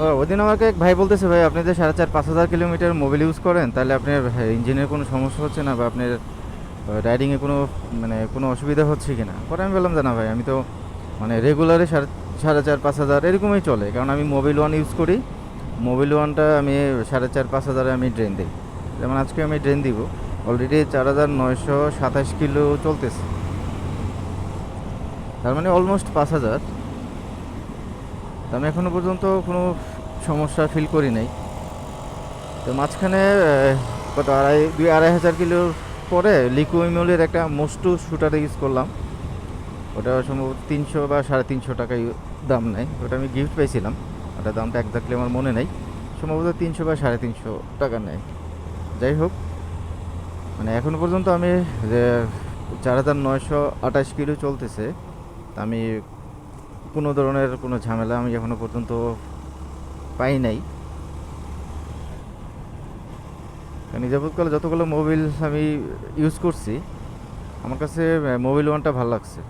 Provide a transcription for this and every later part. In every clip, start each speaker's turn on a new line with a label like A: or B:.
A: ওদিন আমাকে এক ভাই বলতেছে, ভাই, আপনি যে সাড়ে চার, পাঁচ হাজার কিলোমিটার মোবাইল ইউজ করেন, তাহলে আপনার ইঞ্জিনের কোনো সমস্যা হচ্ছে না বা আপনার রাইডিংয়ে কোনো মানে কোনো অসুবিধা হচ্ছে কি না? পরে আমি বললাম যে না, ভাই, আমি তো মানে রেগুলারে সাড়ে সাড়ে চার, পাঁচ হাজার এরকমই চলে, কারণ আমি মোবাইল ওয়ান ইউজ করি। মোবাইল ওয়ানটা আমি সাড়ে চার, পাঁচ হাজারে আমি ড্রেন দিই। যেমন আজকে আমি ড্রেন দিব অলরেডি চার হাজার নয়শো সাতাশ কিলো চলতেছে। তার মানে অলমোস্ট পাঁচ হাজার। তো আমি এখনও পর্যন্ত কোনো সমস্যা ফিল করি নাই। তো মাঝখানে কত আড়াই, দুই আড়াই হাজার কিলোর পরে লিকুইমলের একটা মোস্টু শুটার ইউজ করলাম। ওটা সম্ভবত তিনশো বা সাড়ে তিনশো টাকা দাম নেয়। ওটা আমি গিফট পেয়েছিলাম ওটা দামটা একজাক্টলি আমার মনে নেই। সম্ভবত তিনশো বা সাড়ে তিনশো টাকা নেয়। যাই হোক মানে এখনও পর্যন্ত আমি, যে চার হাজার নয়শো আঠাশ কিলো চলতেছে আমি কোনো ধরনের কোনো ঝামেলা আমি এখনও পর্যন্ত পাই নাই। যাবৎকালে যতগুলো মোবিল আমি ইউজ করছি, আমার কাছে মোবিল ওয়ানটা ভালো লাগছে।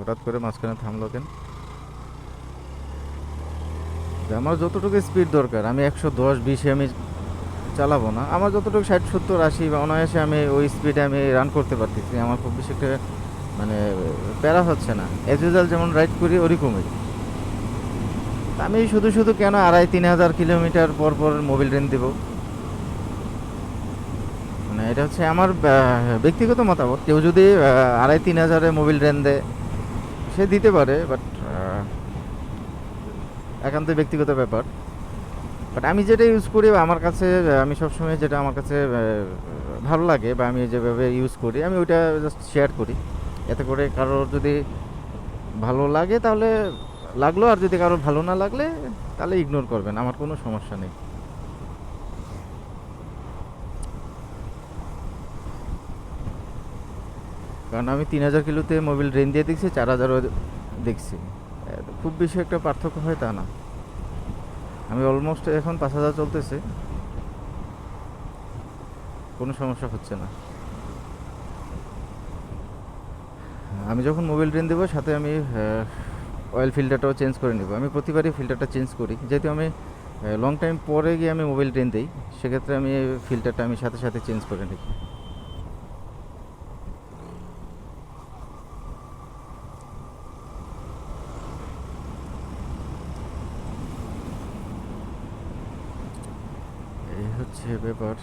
A: হঠাৎ করে মাঝখানে থামলো কেন? আমার যতটুকু স্পিড দরকার, আমি একশো দশ, বিশে, আমি চালাবো না। আমার যতটুকু ষাট, সত্তর, আশি বা অনায়াসে আমি ওই স্পিডে আমি রান করতে পারতেছি। আমার খুব বেশি একটা মানে প্যারা হচ্ছে না। এজ যেমন রাইড করি, ওরকমই। আমি শুধু শুধু কেন আড়াই, তিন হাজার কিলোমিটার পর পর মোবিল রেন দেবো? মানে এটা হচ্ছে আমার ব্যক্তিগত মতামত। কেউ যদি আড়াই, তিন হাজারে মোবিল রেন দেয়, সে দিতে পারে বাট একান্ত ব্যক্তিগত ব্যাপার। বাট আমি যেটা ইউজ করি, আমার কাছে, আমি সবসময় যেটা আমার কাছে ভালো লাগে বা আমি যেভাবে ইউজ করি, আমি ওইটা জাস্ট শেয়ার করি। এতে করে কারোর যদি ভালো লাগে তাহলে লাগল, আর যদি কারোর ভালো না লাগলে তাহলে ইগনোর করবেন, আমার কোনো সমস্যা নেই। কারণ আমি তিন হাজার কিলোতে মোবিল দিয়ে দেখছি, চার হাজারও দেখছি। খুব বেশি একটা পার্থক্য হয় তা না। আমি অলমোস্ট এখন পাঁচ হাজার চলতেছে। কোনো সমস্যা হচ্ছে না। আমি যখন মোবাইল ড্রেন দেবো, সাথে আমি অয়েল ফিল্টারটাও চেঞ্জ করে নেব। আমি প্রতিবারই ফিল্টারটা চেঞ্জ করি। যেহেতু আমি লং টাইম পরে গিয়ে আমি মোবাইল ড্রেন দিই, সেক্ষেত্রে আমি ফিল্টারটা আমি সাথে সাথে চেঞ্জ করে নিই। হচ্ছে ব্যাপার।